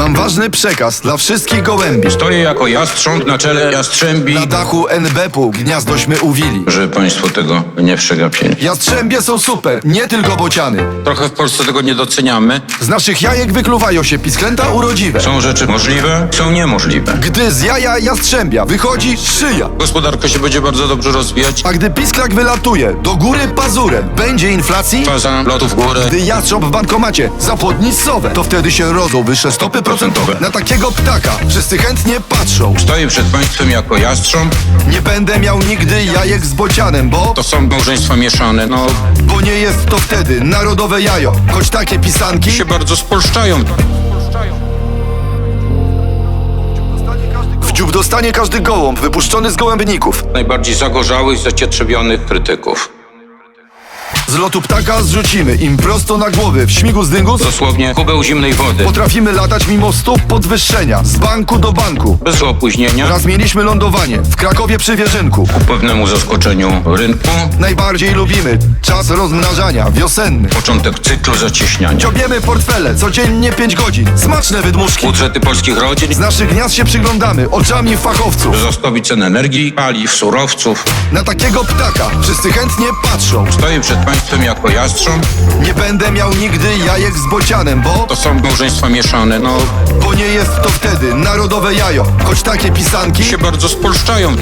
Mam ważny przekaz dla wszystkich gołębi. Stoję jako jastrząb na czele jastrzębi, Na dachu NBP-u gniazdośmy uwili. że państwo tego nie przegapili. Jastrzębie są super, nie tylko bociany. Trochę w Polsce tego nie doceniamy. Z naszych jajek wykluwają się pisklęta urodziwe. Są rzeczy możliwe, są niemożliwe. Gdy z jaja jastrzębia wychodzi szyja. Gospodarka się będzie bardzo dobrze rozwijać. A gdy pisklak wylatuje do góry pazurem, będzie inflacji? Faza lotu w górę. Gdy jastrząb w bankomacie zapłodni sowę, to wtedy się rodzą wyższe stopy procentowe. Na takiego ptaka wszyscy chętnie patrzą. Stoję przed państwem jako jastrząb. Nie będę miał nigdy jajek z bocianem, bo... To są małżeństwa mieszane. No, Bo nie jest to wtedy narodowe jajo. Choć takie pisanki... się bardzo spolszczają. W dziób dostanie każdy gołąb wypuszczony z gołębników. Najbardziej zagorzałych, zacietrzewionych krytyków. Z lotu ptaka zrzucimy im prosto na głowy w śmigu z dyngus. Dosłownie kubeł zimnej wody. Potrafimy latać mimo stóp podwyższenia, z banku do banku. Bez opóźnienia. Raz mieliśmy lądowanie w Krakowie przy Wierzynku. Ku pewnemu zaskoczeniu rynku. Najbardziej lubimy czas rozmnażania, wiosenny. Początek cyklu zacieśniania. Dziobiemy portfele, codziennie 5 godzin. Smaczne wydmuszki. Budżety polskich rodzin. Z naszych gniazd się przyglądamy, oczami fachowców. Wzrostowi cen energii, paliw, surowców. Na takiego ptaka wszyscy chętnie patrzą. Stoję przed państwem jako jastrząb. Nie będę miał nigdy jajek z bocianem, bo... To są małżeństwa mieszane. No, Bo nie jest to wtedy narodowe jajo. Choć takie pisanki... się bardzo spolszczają.